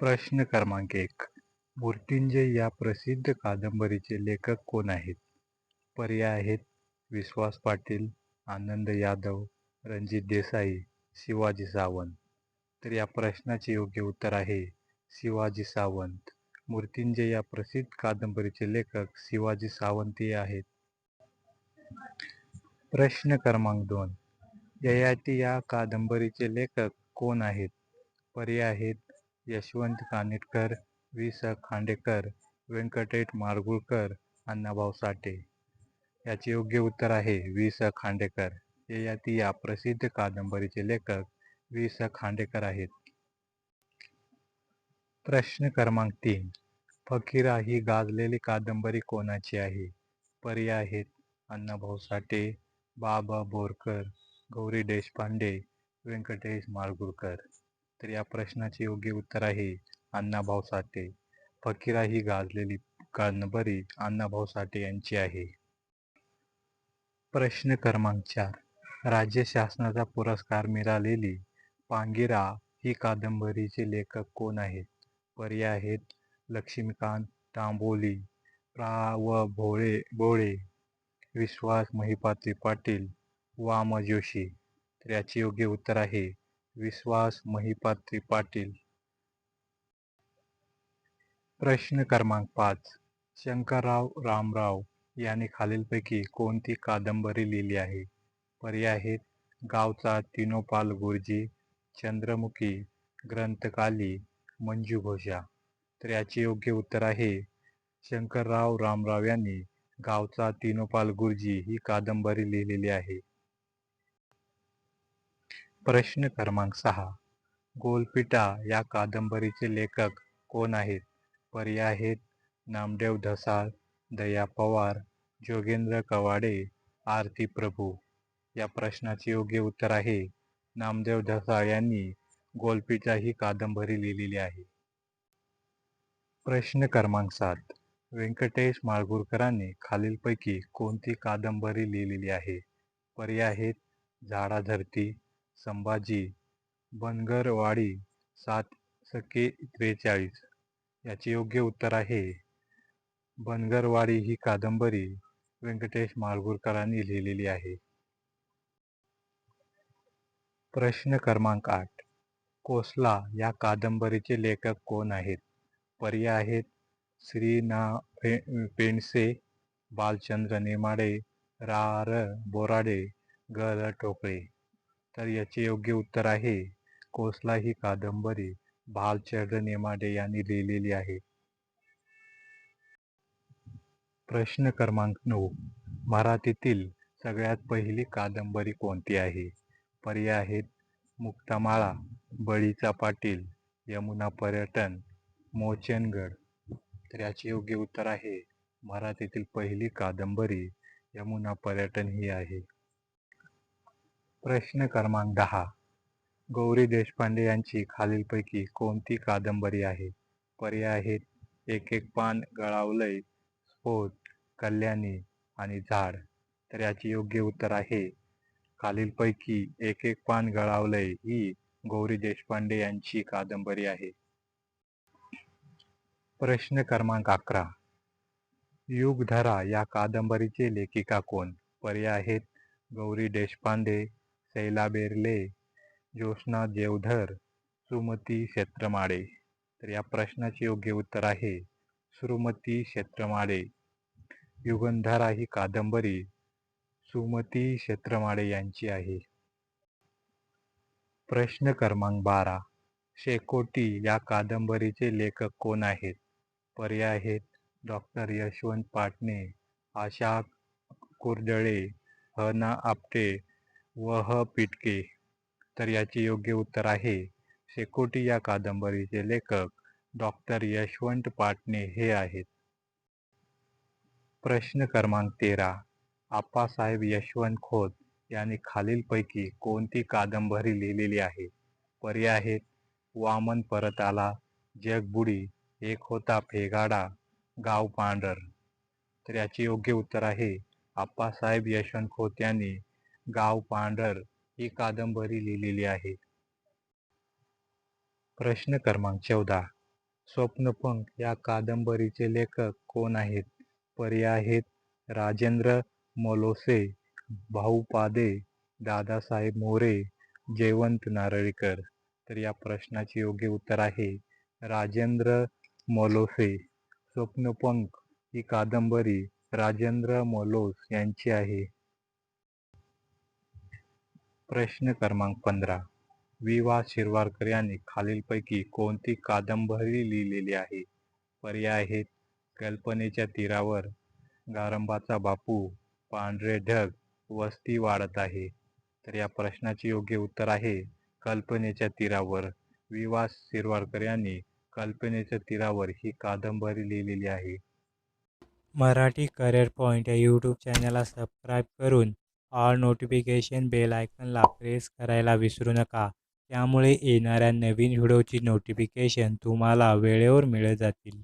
प्रश्न क्रमांक एक. मूर्तिंजय या प्रसिद्ध कादंबरीचे लेखक कोण आहेत? पर्याय आहेत विश्वास पाटील आनंद यादव रणजित देसाई शिवाजी सावंत. तर या प्रश्नाचे योग्य उत्तर आहे शिवाजी सावंत. मूर्तिंजय या प्रसिद्ध कादंबरीचे लेखक शिवाजी सावंत हे आहेत. प्रश्न क्रमांक दोन. ययाती या कादंबरीचे लेखक कोण आहेत? पर्याय आहेत यशवंत कानेटकर वि स खांडेकर व्यंकटेश माडगूळकर अण्णाभाऊ साठे. याचे योग्य उत्तर आहे वि स खांडेकर. हे या प्रसिद्ध कादंबरीचे लेखक वि स खांडेकर आहेत. प्रश्न क्रमांक तीन. फकीरा ही गाजलेली कादंबरी कोणाची आहे? पर्याय आहेत अण्णाभाऊ साठे बाबा बोरकर गौरी देशपांडे व्यंकटेश माडगूळकर तर या प्रश्नाचे योग्य उत्तर आहे अण्णाभाऊ साठे. फकीरा ही गाजलेली कादंबरी अण्णाभाऊ साठे यांची आहे. प्रश्न क्रमांक चार. राज्य शासनाचा पुरस्कार मिळालेली पांगिरा ही कादंबरीचे लेखक कोण आहेत? पर्याय आहेत लक्ष्मीकांत तांबोली प्रा व भोळे भोळे विश्वास महिपात्री पाटील वाम जोशी. तर याचे योग्य उत्तर आहे विश्वास महिपात्री पाटील. प्रश्न क्रमांक पाच. शंकरराव रामराव यांनी खालीलपैकी कोणती कादंबरी लिहिली आहे? पर्याय आहेत. गावचा तिनोपाल गुरुजी चंद्रमुखी ग्रंथकाली मंजू घोषा. तर याचे योग्य उत्तर आहे शंकरराव रामराव यांनी गावचा तिनोपाल गुरुजी ही कादंबरी लिहिलेली आहे. प्रश्न क्रमांक सहा. गोलपिटा या कादंबरीचे लेखक कोण आहेत? पर्याय आहेत नामदेव धसाळ दया पवार जोगेंद्र कवाडे आरती प्रभू. या प्रश्नाचे योग्य उत्तर आहे नामदेव धसाळ यांनी गोलपिटा ही कादंबरी लिहिलेली आहे. प्रश्न क्रमांक सात. व्यंकटेश माळगुरकरांनी खालीलपैकी कोणती कादंबरी लिहिलेली आहे? पर्याय आहेत झाडाझडती संभाजी बनगरवाडी सात सके त्रेचाळीस. याचे योग्य उत्तर आहे. बनगरवाडी ही कादंबरी व्यंकटेश माडगूळकरांनी लिहिलेली आहे. प्रश्न क्रमांक आठ. कोसला या कादंबरीचे लेखक कोण आहेत? पर्याय आहेत श्री ना पे पेंडसे बालचंद्र नेमाडे रा र बोराडे ग र टोपळे तर याचे योग्य उत्तर आहे. कोसला ही कादंबरी भालचंद्र नेमाडे यांनी लिहिलेली आहे. प्रश्न क्रमांक नऊ. मराठीतील सगळ्यात पहिली कादंबरी कोणती आहे? पर्याय आहेत. मुक्तामाळा बळीचा पाटील यमुना पर्यटन मोचनगड. तर याचे योग्य उत्तर आहे. मराठीतील पहिली कादंबरी यमुना पर्यटन ही आहे. प्रश्न क्रमांक दहा. गौरी देशपांडे यांची खालीलपैकी कोणती कादंबरी आहे? पर्याय आहेत. एक एक पान गळावलंय स्फोट कल्याणी आणि झाड. तर याचे योग्य उत्तर आहे. खालीलपैकी एक एक पान गळावलंय ही गौरी देशपांडे यांची कादंबरी आहे. प्रश्न क्रमांक अकरा. युगधरा या कादंबरीचे लेखिका कोण? पर्याय आहेत. गौरी देशपांडे शैला बेर्ले ज्योत्स्ना देवधर सुमती क्षेत्रमाळे तर या प्रश्नाचे योग्य उत्तर आहे सुमती क्षेत्रमाळे युगंधरा ही कादंबरी सुमती क्षेत्रमाळे यांची आहे. प्रश्न क्रमांक बारा. शेकोटी या कादंबरीचे लेखक कोण आहेत? पर्याय आहेत डॉक्टर यशवंत पाटणे आशा कुर्दळे ह ना आपटे व ह पिटके. तर याचे योग्य उत्तर आहे शेकोटी या कादंबरीचे लेखक डॉक्टर यशवंत पाटणे हे आहेत. प्रश्न क्रमांक तेरा. आप्पासाहेब यशवंत खोत यांनी खालीलपैकी कोणती कादंबरी लिहिलेली आहे? पर्याय आहेत. वामन परत आला जगबुडी एक होता फेगाडा गाव पांढर. तर याचे योग्य उत्तर आहे आप्पासाहेब यशवंत खोत यांनी गाव पांढर ही कादंबरी लिहिलेली आहे. प्रश्न क्रमांक चौदा. स्वप्नपंख या कादंबरीचे लेखक कोण आहेत? पर्याय आहेत राजेंद्र मोलोसे भाऊ पादे दादासाहेब मोरे जयवंत नारळीकर. तर या प्रश्नाचे योग्य उत्तर आहे राजेंद्र मोलोसे. स्वप्नपंख ही कादंबरी राजेंद्र मोलोस यांची आहे. प्रश्न क्रमांक पंधरा. वि वा शिरवाडकर यांनी खालीलपैकी कोणती कादंबरी लिहिलेली आहे? पर्याय आहेत. कल्पनेच्या तीरावर गारंबाचा बापू पांढरे ढग वस्ती वाढत आहे. तर या प्रश्नाचे योग्य उत्तर आहे कल्पनेच्या तीरावर. वि वा शिरवाडकर यांनी कल्पनेच्या तीरावर ही कादंबरी लिहिलेली आहे. मराठी करिअर पॉईंट या यूट्यूब चॅनलला सबस्क्राईब करून ऑल नोटिफिकेशन बेल आयकनला प्रेस करायला विसरू नका. त्यामुळे येणाऱ्या नवीन व्हिडिओची नोटिफिकेशन तुम्हाला वेळेवर मिळत जातील.